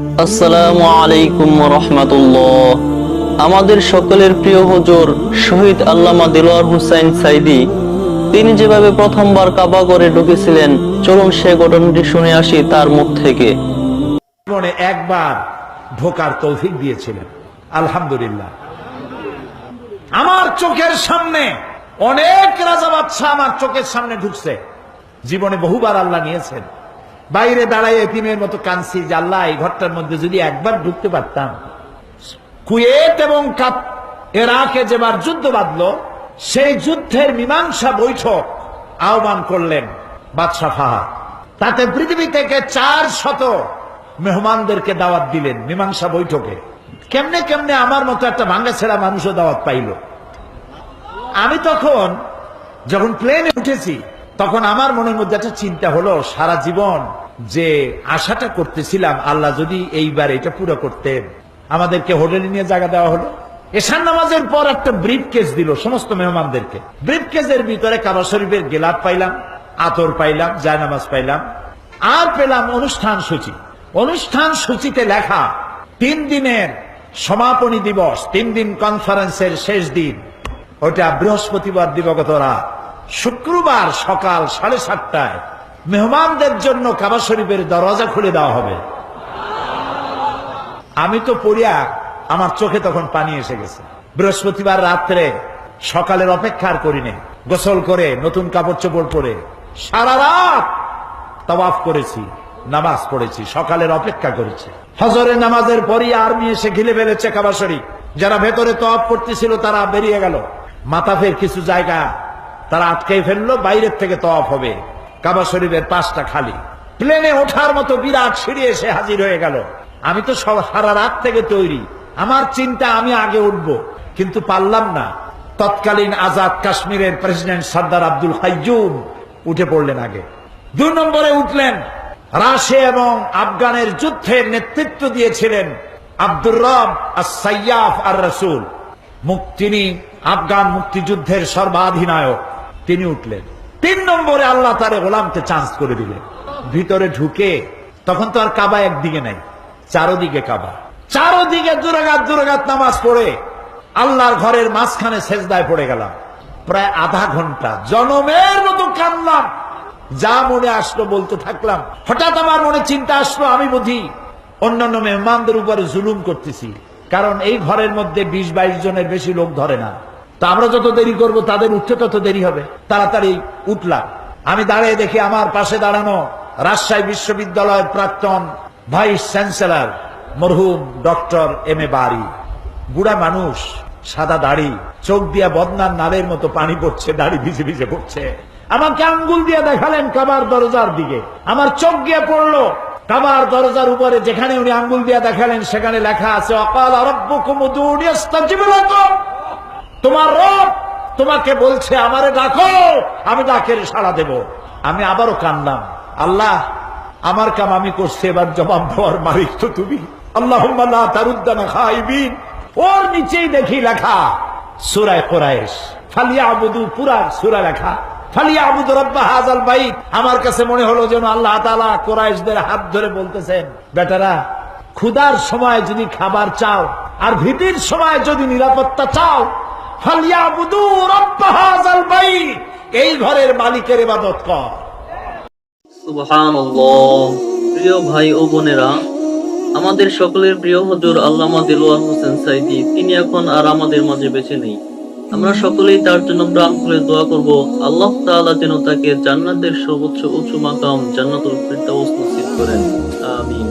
আসসালামু আলাইকুম রহমতুল্লাহ। আমাদের সকলের প্রিয় হুজুর শহীদ আল্লামা দিলওয়ার হুসাইন সাইদি, তিনি যেভাবে প্রথমবার কাবা করে ঢুকেছিলেন, চলুন সে ঘটনাটি শুনে আসি তার মুখ থেকে। একবার ঢোকার তৌফিক দিয়েছিলেন। আলহামদুলিল্লাহ। আমার চোখের সামনে অনেক রাজা বাচ্চা আমার চোখের সামনে ঢুকছে। জীবনে বহুবার আল্লাহ নিয়েছেন। বাইরে দাঁড়ায় এতিমের মতো কানছি যে আল্লাহ, এই ঘরটার মধ্যে যদি একবার ঢুকতে পারতাম। কুয়েত এবং কাপ এরাকে যেবার যুদ্ধ বাঁধলো, সেই যুদ্ধের মীমাংসা বৈঠক আহ্বান করলেন বাদশাহ তাতে পৃথিবী থেকে চার শত মেহমানদেরকে দাওয়াত দিলেন মীমাংসা বৈঠকে। কেমনে কেমনে আমার মতো একটা ভাঙ্গা ছেড়া মানুষও দাওয়াত পাইল। আমি তখন যখন প্লেনে উঠেছি তখন আমার মনের মধ্যে একটা চিন্তা হলো, সারা জীবন যে আশাটা করতেছিলাম, আল্লাহ যদি এইবার এটা পুরো করতেন। আমাদেরকে হোটেলে নিয়ে জায়গা দেওয়া হলো। এশান নামাজের পর একটা ব্রিফ কেস দিল সমস্ত মেহমানদেরকে। ব্রিফ কেসের ভিতরে কাবা শরীফের গেলাপ পাইলাম, আতর পাইলাম জায়নামাজ পাইলাম। আর পেলাম অনুষ্ঠান সূচি। অনুষ্ঠান সূচিতে লেখা, তিন দিনের সমাপনী দিবস, তিন দিন কনফারেন্সের শেষ দিন। ওটা বৃহস্পতিবার দিবগত রাত। শুক্রবার সকাল সাড়ে সাতটায় মেহমানদের জন্য কাবা শরীফের দরজা খুলে দেওয়া হবে। আমি তো পড়িয়া আমার চোখে তখন পানি এসে গেছে। বৃহস্পতিবার রাত্রে সকালের অপেক্ষার করিনি গোসল করে, নতুন কাপড় চোপড় পরে সারা রাত তওয়াফ করেছি, নামাজ পড়েছি, সকালের অপেক্ষা করেছি। হজরের নামাজের পরই আর্মি এসে ঘিলে ফেলেছে কাবা শরীফ। যারা ভেতরে তওয়াফ করতেছিল তারা বেরিয়ে গেল। মাতাফের কিছু জায়গা তারা আটকাই ফেলল, বাইরের থেকে তফ হবে। কাবা শরীফের পাশটা খালি। প্লেনে ওঠার মতো বিরাট সিঁড়ি এসে হাজির হয়ে গেল। আমি তো সব সারা রাত থেকে তৈরি। আমার চিন্তা আমি আগে উঠব, কিন্তু পারলাম না। তৎকালীন আজাদ কাশ্মীরের প্রেসিডেন্ট সর্দার আব্দুল হাইজুম উঠে পড়লেন আগে। দুই নম্বরে উঠলেন। রাশিয়া এবং আফগানের যুদ্ধের নেতৃত্ব দিয়েছিলেন আব্দুর রব আর সাইয়াফ আর রসুল তিনি আফগান মুক্তিযুদ্ধের সর্বাধিনায়ক। তিনি উঠলেন। তিন নম্বরে আল্লাহ তারে গোলামকে চান্স করে দিলেন। ভিতরে ঢুকে, তখন তো আর কাবা একদিকে নাই, চারোদিকে কাবা। চারোদিকে দুরাগাত দুরাগাত নামাজ পড়ে, আল্লাহর ঘরের মাঝখানে সেজদায় পড়ে গেলাম। প্রায় আধা ঘণ্টা জনমের মতো কানলাম যা মনে আসলো বলতে থাকলাম। হঠাৎ আমার মনে চিন্তা আসলো, আমি বুঝি অন্যান্য মেহমানদের উপরে জুলুম করতেছি। কারণ এই ঘরের মধ্যে বিশ বাইশ জনের বেশি লোক ধরে না। তা আমরা যত দেরি করব, তাদের উঠতে তত দেরি হবে। তাড়াতাড়ি উঠলাম আমি দাঁড়িয়ে দেখি আমার পাশে দাঁড়ানো রাজশাহী বিশ্ববিদ্যালয়ের প্রাক্তন ভাইস চ্যান্সেলর, মরহুম ডক্টর এম এ বাড়ি বুড়া মানুষ, সাদা দাড়ি, চোখ দিয়া বদনার নালের মতো পানি পড়ছে, দাড়ি ভিজে ভিজে পড়ছে। আমাকে আঙ্গুল দিয়ে দেখালেন কাবার দরজার দিকে। আমার চোখ গিয়ে পড়ল। কাবার দরজার উপরে যেখানে উনি আঙ্গুল দিয়ে দেখালেন, সেখানে লেখা আছে, অকাল আস্তাজিব লাকুম। তোমার রব তোমাকে বলছে, আমারে ডাকো, আমি ডাকের সাড়া দেব। আমি আবারও কান্দাম। আল্লাহ, আমার কাম আমি করছি, এবার জবাব দেওয়ার মালিক তো তুমি। আল্লাহ তারুদ্দানা খাইবিন। ওর নিচেই দেখি লেখা, সুরায় কোরআশ ফালিয়া আবুদু পুরা সুরা লেখা। ফালিয়া আবুদু রব্বা হাজাল বাইত। আমার কাছে মনে হলো যেন আল্লাহ তালা কোরআশদের হাত ধরে বলতেছেন, বেটারা, ক্ষুধার সময় যদি খাবার চাও, আর ভীতির সময় যদি নিরাপত্তা চাও এই ঘরের মালিকের ইবাদত কর। প্রিয় ভাই ও বোনেরা, আমাদের সকলের প্রিয় হুজুর আল্লামা দিলওয়ার হোসেন সাইদি, তিনি এখন আর আমাদের মাঝে বেঁচে নেই। আমরা সকলেই তার জন্য প্রাণ খুলে দোয়া করব, আল্লাহ তাআলা যেন তাকে জান্নাতের সর্বোচ্চ উচ্চ মাকাম জান্নাতুল ফিরদাউস নসিব করেন। আমিন।